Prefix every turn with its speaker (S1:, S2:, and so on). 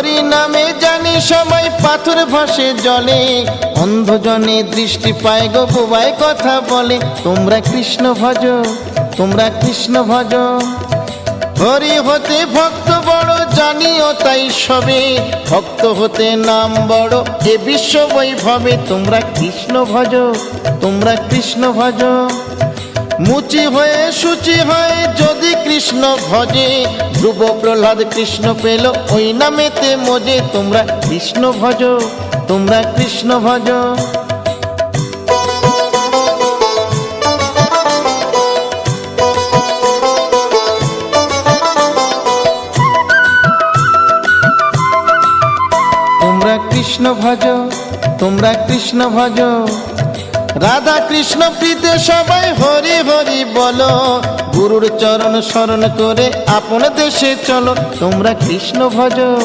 S1: হরি নামে জানি সবাই পাথর ভাসে জলে। অন্ধজনে দৃষ্টি পায় গো বোবায় কথা বলে। তোমরা কৃষ্ণ ভজ, তোমরা কৃষ্ণ ভজ। হরি হতে ভক্ত বড়, জানিও তাই সবে। ভক্ত হতে নাম বড়, এ বিশ্ব বৈভবে। তোমরা কৃষ্ণ ভজ, তোমরা কৃষ্ণ ভজ। মুচি হয়ে সূচি হয়ে যদি কৃষ্ণ ভজে। ধ্রুব প্রহ্লাদ কৃষ্ণ পেল, ওই নামেতে মজে। তোমরা কৃষ্ণ ভজ, তোমরা কৃষ্ণ ভজ। তোমরা কৃষ্ণ ভজ, তোমরা কৃষ্ণ ভজ। রাধা কৃষ্ণ প্রীতে সবাই হরি হরি বলো। গুরুর চরণ স্মরণ করে আপন দেশে চলো। তোমরা কৃষ্ণ ভজ।